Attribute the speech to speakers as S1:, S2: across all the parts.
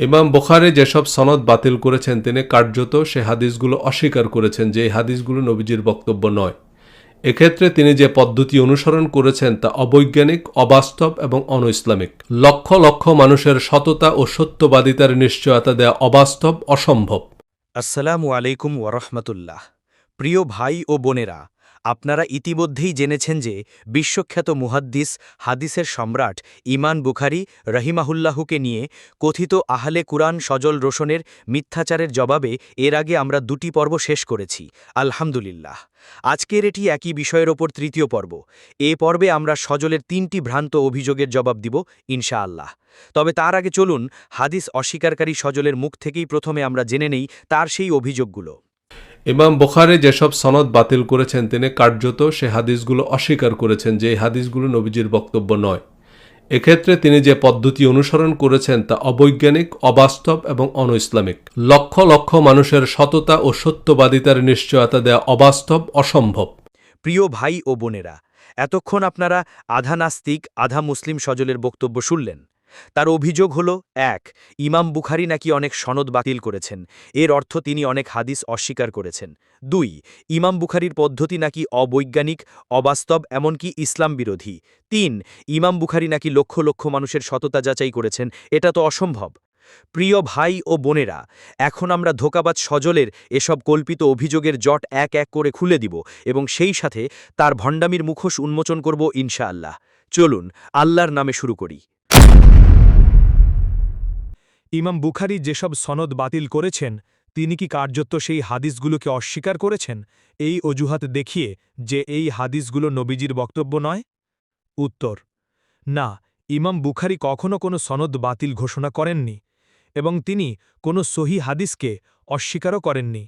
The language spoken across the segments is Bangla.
S1: ইমাম বোখারে যেসব সনদ বাতিল করেছেন, তিনি কার্যত সে হাদিসগুলো অস্বীকার করেছেন যে এই হাদিসগুলো নবীজির বক্তব্য নয়। এক্ষেত্রে তিনি যে পদ্ধতি অনুসরণ করেছেন তা অবৈজ্ঞানিক, অবাস্তব এবং অনইসলামিক। লক্ষ লক্ষ মানুষের সততা ও সত্যবাদিতার নিশ্চয়তা দেয়া অবাস্তব, অসম্ভব।
S2: আসসালামু আলাইকুম ওরহমতুল্লাহ প্রিয় ভাই ও বোনেরা আপনারা ইতিমধ্যেই জেনেছেন যে বিশ্বখ্যাত মুহাদ্দিস হাদিসের সম্রাট ইমান বুখারি রহিমাহুল্লাহুকে নিয়ে কথিত আহলে কুরআন সজল রোশনের মিথ্যাচারের জবাবে এর আগে আমরা দুটি পর্ব শেষ করেছি, আলহামদুলিল্লাহ। আজকের এটি একই বিষয়ের ওপর তৃতীয় পর্ব। এ পর্বে আমরা সজলের তিনটি ভ্রান্ত অভিযোগের জবাব দিব, ইনশাআল্লাহ। তবে তার আগে চলুন হাদিস অস্বীকারী সজলের মুখ থেকেই প্রথমে আমরা জেনে নেই তার সেই অভিযোগগুলো।
S1: ইমাম বোখারে যেসব সনদ বাতিল করেছেন, তিনি কার্যত সে হাদিসগুলো অস্বীকার করেছেন যে এই হাদিসগুলো নবীজির বক্তব্য নয়। এক্ষেত্রে তিনি যে পদ্ধতি অনুসরণ করেছেন তা অবৈজ্ঞানিক, অবাস্তব এবং অনইসলামিক। লক্ষ লক্ষ মানুষের সততা ও সত্যবাদিতার নিশ্চয়তা দেয়া অবাস্তব, অসম্ভব।
S2: প্রিয় ভাই ও বোনেরা, এতক্ষণ আপনারা আধা নাস্তিক, আধা মুসলিম সজলের বক্তব্য শুনলেন। তার অভিযোগ হল, এক, ইমাম বুখারি নাকি অনেক সনদ বাতিল করেছেন। এর অর্থ তিনি অনেক হাদিস অস্বীকার করেছেন। দুই, ইমাম বুখারির পদ্ধতি নাকি অবৈজ্ঞানিক, অবাস্তব, এমনকি ইসলাম বিরোধী। তিন, ইমাম বুখারি নাকি লক্ষ লক্ষ মানুষের সততা যাচাই করেছেন, এটা তো অসম্ভব। প্রিয় ভাই ও বোনেরা, এখন আমরা ধোকাবাজ সজলের এসব কল্পিত অভিযোগের জট এক এক করে খুলে দিব এবং সেই সাথে তার ভণ্ডামির মুখোশ উন্মোচন করব ইনশাআল্লাহ। চলুন, আল্লাহর নামে শুরু করি।
S3: ইমাম বুখারি যেসব সনদ বাতিল করেছেন, তিনি কি কার্যত সেই হাদিসগুলোকে অস্বীকার করেছেন? এই অজুহাত দেখিয়ে যে এই হাদিসগুলো নবীজির বক্তব্য নয়? উত্তর, না, ইমাম বুখারি কখনও কোনো সনদ বাতিল ঘোষণা করেননি এবং তিনি কোনো সহি হাদিসকে অস্বীকারও করেননি।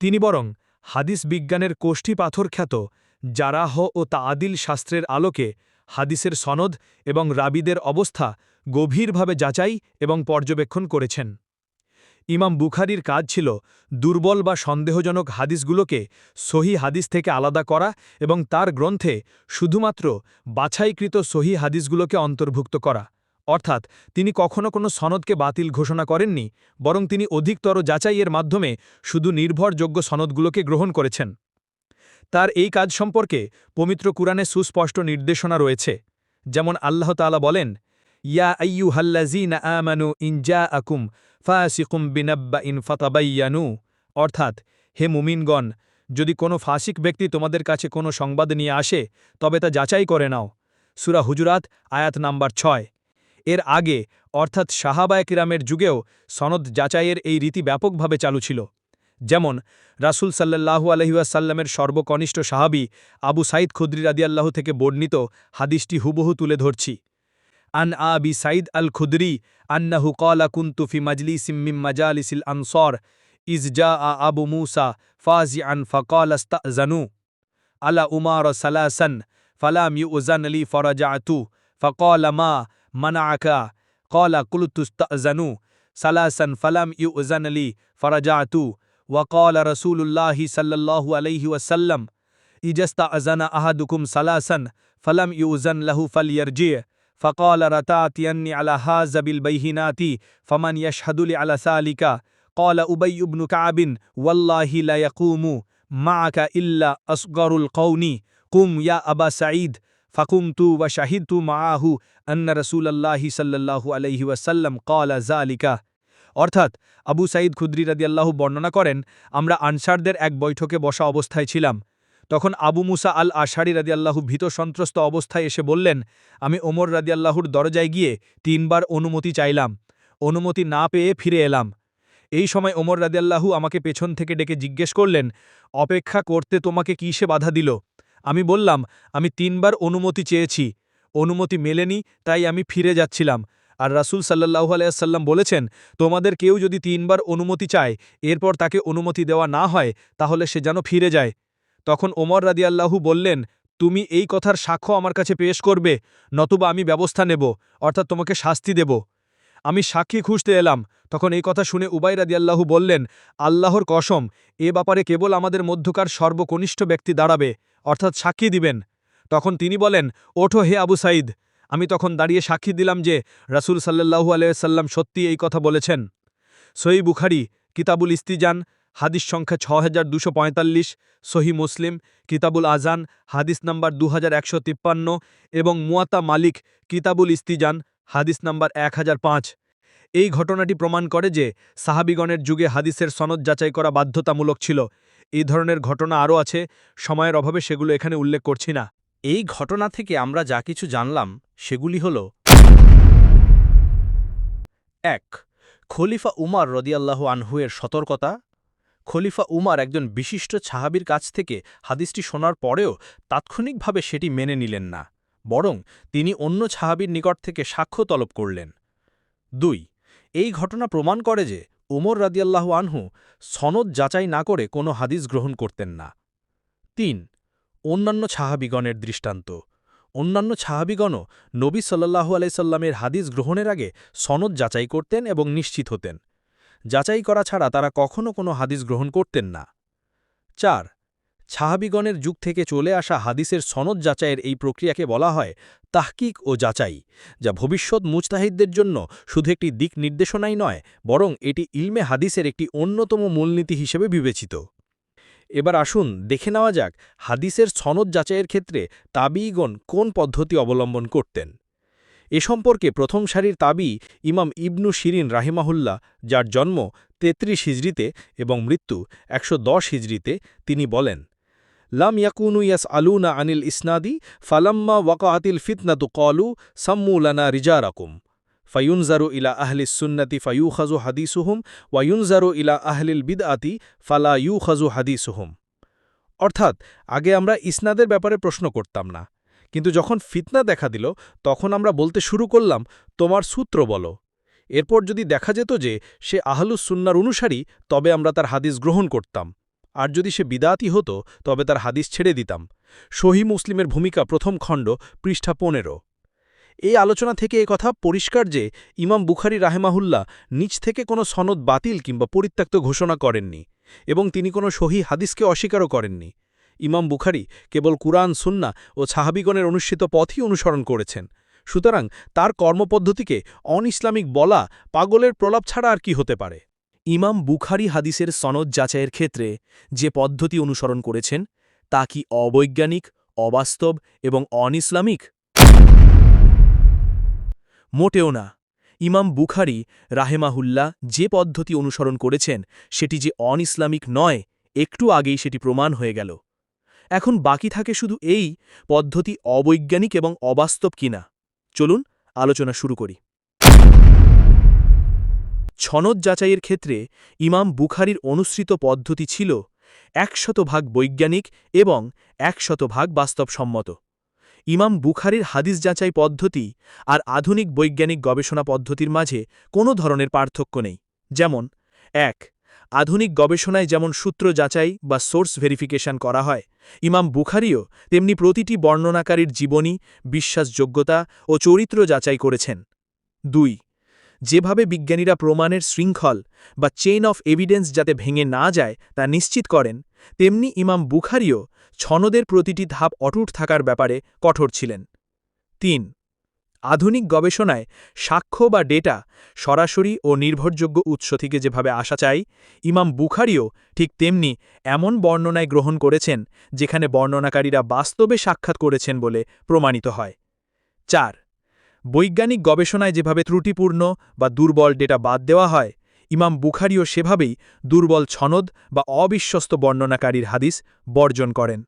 S3: তিনি বরং হাদিস বিজ্ঞানের কোষ্ঠী পাথর খ্যাত জারাহ ও তা আদিল শাস্ত্রের আলোকে হাদিসের সনদ এবং রাবিদের অবস্থা গভীরভাবে যাচাই এবং পর্যবেক্ষণ করেছেন। ইমাম বুখারির কাজ ছিল দুর্বল বা সন্দেহজনক হাদিসগুলোকে সহি হাদিস থেকে আলাদা করা এবং তার গ্রন্থে শুধুমাত্র বাছাইকৃত সহি হাদিসগুলোকে অন্তর্ভুক্ত করা। অর্থাৎ তিনি কখনো কোনো সনদকে বাতিল ঘোষণা করেননি, বরং তিনি অধিকতর যাচাইয়ের মাধ্যমে শুধু নির্ভরযোগ্য সনদগুলোকে গ্রহণ করেছেন। তার এই কাজ সম্পর্কে পবিত্র কুরআনে সুস্পষ্ট নির্দেশনা রয়েছে। যেমন আল্লাহ তাআলা বলেন ইয়া অর্থাৎ, হে মুমিনগণ, যদি কোনো ফাসিক ব্যক্তি তোমাদের কাছে কোনো সংবাদ নিয়ে আসে, তবে তা যাচাই করে নাও। সুরা হুজুরাত, আয়াত নাম্বার ছয়। এর আগে, অর্থাৎ সাহাবায় কিরামের যুগেও সনদ যাচাইয়ের এই রীতি ব্যাপকভাবে চালু ছিল। যেমন, রাসুল সাল্লাহু আলহিউসাল্লামের সর্বকনিষ্ঠ সাহাবি আবু সাইদ খুদ্রি রাদিয়াল্লাহু থেকে বর্ণিত হাদিসটি হুবহু তুলে ধরছি। عن آبي سعيد الخدري أنه قال كنت في مجلس من مجالس الأنصار إذ جاء أبو موسى فازعا فقال استأذنوا. على أمار ثلاثا فلم يؤذن لي فرجعت. فقال ما منعك؟ قال قلت استأذنوا. ثلاثا فلم يؤذن لي فرجعت. وقال رسول الله صلى الله عليه وسلم إذا استأذن أحدكم ثلاثا فلم يؤذن له فليرجع. فقال رتاتيني على هذا بالبيهنات فمن يشهد لي على ذلك قال أبي بن كعب والله لا يقوم معك إلا أصغر القون قم يا أبا سعيد فقمت وشهدت معه أن رسول الله صلى الله عليه وسلم قال ذلك অর্থাৎ আবু সাইদ খুদ্রি রাদিয়াল্লাহু বর্ণনা করেন আমরা আনসারদের এক বৈঠকে বসা অবস্থায় ছিলাম তখন আবু মুসা আল আশারি রাদিয়াল্লাহু ভীত সন্ত্রস্ত অবস্থায় এসে বললেন, আমি ওমর রাদিয়াল্লাহুর দরজায় গিয়ে তিনবার অনুমতি চাইলাম। অনুমতি না পেয়ে ফিরে এলাম। এই সময় ওমর রাদিয়াল্লাহু আমাকে পেছন থেকে ডেকে জিজ্ঞেস করলেন, অপেক্ষা করতে তোমাকে কিসে বাধা দিল? আমি বললাম, আমি তিনবার অনুমতি চেয়েছি। অনুমতি মেলেনি, তাই আমি ফিরে যাচ্ছিলাম। আর রাসুল সাল্লাহু আলাইসাল্লাম বলেছেন, তোমাদের কেউ যদি তিনবার অনুমতি চায়, এরপর তাকে অনুমতি দেওয়া না হয়, তাহলে সে যেন ফিরে যায়। তখন ওমর রাদিয়াল্লাহু বললেন, তুমি এই কথার সাক্ষ্য আমার কাছে পেশ করবে, নতুবা আমি ব্যবস্থা নেব, অর্থাৎ তোমাকে শাস্তি দেব। আমি সাক্ষী খুঁজতে এলাম, তখন এই কথা শুনে উবাই রাদিয়াল্লাহু বললেন, আল্লাহর কসম, এ ব্যাপারে কেবল আমাদের মধ্যকার সর্বকনিষ্ঠ ব্যক্তি দাঁড়াবে, অর্থাৎ সাক্ষী দিবেন। তখন তিনি বলেন, ওঠো হে আবু সাইদ
S4: আমি তখন দাঁড়িয়ে সাক্ষী দিলাম যে রাসূল সাল্লাল্লাহু আলাইসাল্লাম সত্যি এই কথা বলেছেন। সহি বুখারি, কিতাবুল ইস্তিজান হাদিস সংখ্যা ছ হাজার দুশো পঁয়তাল্লিশ, সহি মুসলিম, কিতাবুল আজান হাদিস নাম্বার দু হাজার একশো তিপ্পান্ন এবং মুয়াতা মালিক, কিতাবুল ইস্তিজান, হাদিস নাম্বার এক হাজার পাঁচ। এই ঘটনাটি প্রমাণ করে যে সাহাবিগণের যুগে হাদিসের সনদ যাচাই করা বাধ্যতামূলক ছিল। এই ধরনের ঘটনা আরও আছে, সময়ের অভাবে সেগুলো এখানে উল্লেখ করছি না।
S3: এই ঘটনা থেকে আমরা যা কিছু জানলাম, সেগুলি হল এক, খলিফা উমার রদিয়াল্লাহ আনহুয়ের সতর্কতা খলিফা উমার একজন বিশিষ্ট ছাহাবির কাছ থেকে হাদিসটি শোনার পরেও তাৎক্ষণিকভাবে সেটি মেনে নিলেন না, বরং তিনি অন্য ছাহাবির নিকট থেকে সাক্ষ্য তলব করলেন। দুই, এই ঘটনা প্রমাণ করে যে উমর রাদিয়াল্লাহু আনহু সনদ যাচাই না করে কোনো হাদিস গ্রহণ করতেন না। তিন, অন্যান্য ছাহাবিগণের দৃষ্টান্ত। অন্যান্য ছাহাবিগণও নবী সাল্লাহু আলাইসাল্লামের হাদিস গ্রহণের আগে সনদ যাচাই করতেন এবং নিশ্চিত হতেন। যাচাই করা ছাড়া তারা কখনও কোনো হাদিস গ্রহণ করতেন না। চার ছাহাবিগণের যুগ থেকে চলে আসা হাদিসের সনদ যাচাইয়ের এই প্রক্রিয়াকে বলা হয় তাহকিক ও যাচাই, যা ভবিষ্যৎ মুজতাহিদদের জন্য শুধু একটি দিক নির্দেশনাই নয়, বরং এটি ইলমে হাদিসের একটি অন্যতম মূলনীতি হিসেবে বিবেচিত। এবার আসুন দেখে নেওয়া যাক হাদিসের সনদ যাচাইয়ের ক্ষেত্রে তাবিগণ কোন পদ্ধতি অবলম্বন করতেন। এ সম্পর্কে প্রথম সারির তাবি ইমাম ইবনু শিরিন রাহিমাহুল্লাহ, যার জন্ম তেত্রিশ হিজড়িতে এবং মৃত্যু একশো দশ হিজড়িতে, তিনি বলেন, লাম ইয়াকুনু ইয়াস আলুনা আনিল ইসনাদি, ফালাম্মা ওয়াকাতিল ফিতনাতু কলু সাম্মুলানা রিজারাকুম, ফায়ুনজারু ইলা আহলিস সুন্নতি ফায়ুখাজু হাদিসুহুম, ওয়ায়ুনজারু ইলা আহলিল বিদআতি ফালা ইউ ইউখাজু হাদিসুহুম। অর্থাৎ, আগে আমরা ইসনাদের ব্যাপারে প্রশ্ন করতাম না। কিন্তু যখন ফিতনা দেখা দিল, তখন আমরা বলতে শুরু করলাম, তোমার সূত্র বলো। এরপর যদি দেখা যেত যে সে আহলুস সুন্নার অনুসারী, তবে আমরা তার হাদিস গ্রহণ করতাম। আর যদি সে বিদাতি হতো, তবে তার হাদিস ছেড়ে দিতাম। সহি মুসলিমের ভূমিকা প্রথম খণ্ড, পৃষ্ঠা পনেরো। এই আলোচনা থেকে কথা পরিষ্কার যে ইমাম বুখারি রাহেমাহুল্লাহ নিজ থেকে কোনো সনদ বাতিল কিংবা পরিত্যক্ত ঘোষণা করেননি এবং তিনি কোনো সহি হাদিসকে অস্বীকারও করেননি। ইমাম বুখারি কেবল কুরআন, সুন্না ও সাহাবিগণের অনুষ্ঠিত পথই অনুসরণ করেছেন। সুতরাং তার কর্মপদ্ধতিকে অন ইসলামিক বলা পাগলের প্রলাপ ছাড়া আর কি হতে পারে?
S5: ইমাম বুখারি হাদিসের সনদ যাচাইয়ের ক্ষেত্রে যে পদ্ধতি অনুসরণ করেছেন, তা কি অবৈজ্ঞানিক, অবাস্তব এবং অন ইসলামিক মোটেও না। ইমাম বুখারি রাহেমাহুল্লাহ যে পদ্ধতি অনুসরণ করেছেন, সেটি যে অন ইসলামিক নয়, একটু আগেই সেটি প্রমাণ হয়ে গেল। এখন বাকি থাকে শুধু এই পদ্ধতি অবৈজ্ঞানিক এবং অবাস্তব কিনা। চলুন, আলোচনা শুরু করি। ছনদ যাচাইয়ের ক্ষেত্রে ইমাম বুখারির অনুসৃত পদ্ধতি ছিল একশত ভাগ বৈজ্ঞানিক এবং একশত ভাগ বাস্তবসম্মত। ইমাম বুখারির হাদিস যাচাই পদ্ধতি আর আধুনিক বৈজ্ঞানিক গবেষণা পদ্ধতির মাঝে কোনো ধরনের পার্থক্য নেই। যেমন, এক আধুনিক গবেষণায় যেমন সূত্র যাচাই বা সোর্স ভেরিফিকেশন করা হয়, ইমাম বুখারিও তেমনি প্রতিটি বর্ণনাকারীর জীবনী, বিশ্বাসযোগ্যতা ও চরিত্র যাচাই করেছেন। দুই, যেভাবে বিজ্ঞানীরা প্রমাণের শৃঙ্খল বা চেইন অফ এভিডেন্স যাতে ভেঙে না যায় তা নিশ্চিত করেন, তেমনি ইমাম বুখারিও ছনদের প্রতিটি ধাপ অটুট থাকার ব্যাপারে কঠোর ছিলেন। তিন আধুনিক গবেষণায় সাক্ষ্য বা ডেটা সরাসরি ও নির্ভরযোগ্য উৎস থেকে যেভাবে আসা চাই, ইমাম বুখারিও ঠিক তেমনি এমন বর্ণনায় গ্রহণ করেছেন যেখানে বর্ণনাকারীরা বাস্তবে সাক্ষাৎ করেছেন বলে প্রমাণিত হয়। চার, বৈজ্ঞানিক গবেষণায় যেভাবে ত্রুটিপূর্ণ বা দুর্বল ডেটা বাদ দেওয়া হয়, ইমাম বুখারিও সেভাবেই দুর্বল ছনদ বা অবিশ্বস্ত বর্ণনাকারীর হাদিস বর্জন করেন।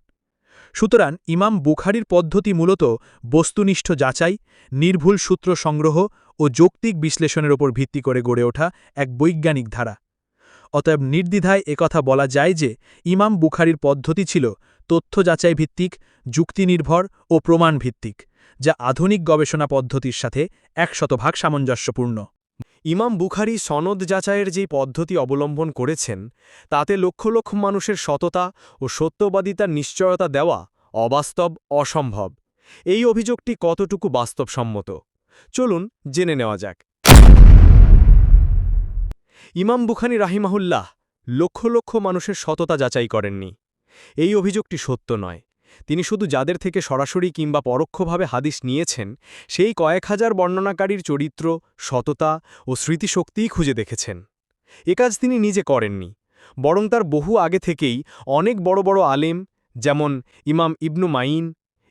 S5: সুতরাং ইমাম বুখারির পদ্ধতি মূলত বস্তুনিষ্ঠ যাচাই, নির্ভুল সূত্র সংগ্রহ ও যৌক্তিক বিশ্লেষণের ওপর ভিত্তি করে গড়ে ওঠা এক বৈজ্ঞানিক ধারা। অতএব নির্দ্বিধায় একথা বলা যায় যে ইমাম বুখারির পদ্ধতি ছিল তথ্য যাচাই ভিত্তিক যুক্তিনির্ভর ও প্রমাণ ভিত্তিক যা আধুনিক গবেষণা পদ্ধতির সাথে একশতভাগ সামঞ্জস্যপূর্ণ।
S4: ইমাম বুখারি সনদ যাচাইয়ের যেই পদ্ধতি অবলম্বন করেছেন, তাতে লক্ষ লক্ষ মানুষের সততা ও সত্যবাদিতার নিশ্চয়তা দেওয়া অবাস্তব, অসম্ভব। এই অভিযোগটি কতটুকু বাস্তবসম্মত? চলুন জেনে নেওয়া যাক। ইমাম বুখানি রাহিমাহুল্লাহ লক্ষ লক্ষ মানুষের সততা যাচাই করেননি। এই অভিযোগটি সত্য নয়।
S3: তিনি শুধু যাদের থেকে সরাসরি কিংবা পরোক্ষভাবে হাদিস নিয়েছেন, সেই কয়েক হাজার বর্ণনাকারীর চরিত্র, সততা ও স্মৃতিশক্তিই খুঁজে দেখেছেন। এ কাজ তিনি নিজে করেননি, বরং তার বহু আগে থেকেই অনেক বড় বড় আলেম, যেমন ইমাম ইবনু মাইন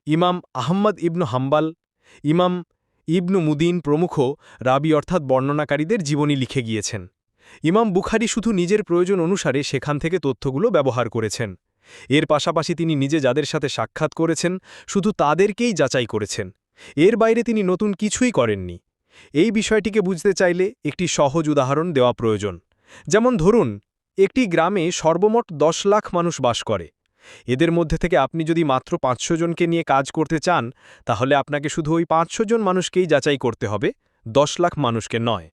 S3: ইমাম আহম্মদ ইবনু হাম্বাল, ইমাম ইবনু মুদিন প্রমুখ রাবি অর্থাৎ বর্ণনাকারীদের জীবনী লিখে গিয়েছেন। ইমাম বুখারি শুধু নিজের প্রয়োজন অনুসারে সেখান থেকে তথ্যগুলো ব্যবহার করেছেন। এর পাশাপাশি তিনি নিজে যাদের সাথে সাক্ষাৎ করেছেন, শুধু তাদেরকেই যাচাই করেছেন। এর বাইরে তিনি নতুন কিছুই করেননি। এই বিষয়টিকে বুঝতে চাইলে একটি সহজ উদাহরণ দেওয়া প্রয়োজন। যেমন ধরুন, একটি গ্রামে সর্বমোট দশ লাখ মানুষ বাস করে। এদের মধ্যে থেকে আপনি যদি মাত্র পাঁচশো জনকে নিয়ে কাজ করতে চান, তাহলে আপনাকে শুধু ওই পাঁচশো জন মানুষকেই যাচাই করতে হবে, দশ লাখ মানুষকে নয়।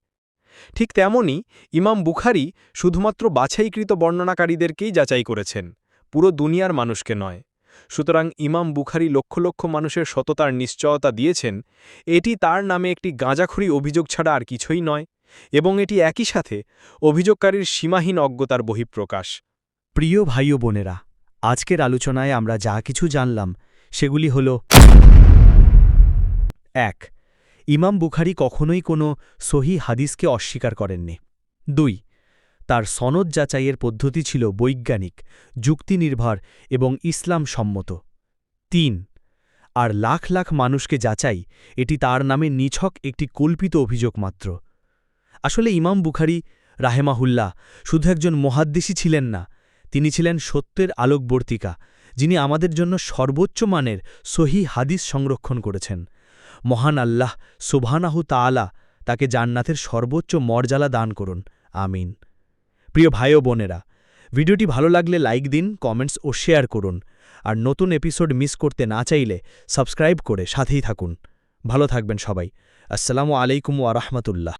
S3: ঠিক তেমনই ইমাম বুখারি শুধুমাত্র বাছাইকৃত বর্ণনাকারীদেরকেই যাচাই করেছেন। পুরো দুনিয়ার মানুষকে নয়। সুতরাং ইমাম বুখারি লক্ষ লক্ষ মানুষের সততার নিশ্চয়তা দিয়েছেন, এটি তার নামে একটি গাঁজাখুরি অভিযোগ ছাড়া আর কিছুই নয়, এবং এটি একই সাথে অভিযোগকারীর সীমাহীন অজ্ঞতার বহিঃপ্রকাশ।
S6: প্রিয় ভাই ও বোনেরা, আজকের আলোচনায় আমরা যা কিছু জানলাম, সেগুলি হল এক, ইমাম বুখারি কখনোই কোনো সহি হাদিসকে অস্বীকার করেননি। দুই তার সনদ যাচাইয়ের পদ্ধতি ছিল বৈজ্ঞানিক, যুক্তিনির্ভর এবং ইসলাম সম্মত তিন, আর লাখ লাখ মানুষকে যাচাই, এটি তার নামে নিছক একটি কল্পিত অভিযোগ মাত্র। আসলে ইমাম বুখারি, রাহেমাহুল্লাহ, শুধু একজন মহাদ্দেশী ছিলেন না, তিনি ছিলেন সত্যের আলোকবর্তিকা, যিনি আমাদের জন্য সর্বোচ্চ মানের সহি হাদিস সংরক্ষণ করেছেন। মহান আল্লাহ সুবহানাহু তাআলা তাকে জান্নাতের সর্বোচ্চ মর্যালা দান করুন। আমিন। প্রিয় ভাই ও বোনেরা, ভিডিওটি ভালো লাগলে লাইক দিন, কমেন্টস ও শেয়ার করুন। আর নতুন এপিসোড মিস করতে না চাইলে সাবস্ক্রাইব করে সাথেই থাকুন। ভালো থাকবেন সবাই। আসসালামু আলাইকুম ওয়া রাহমাতুল্লাহ।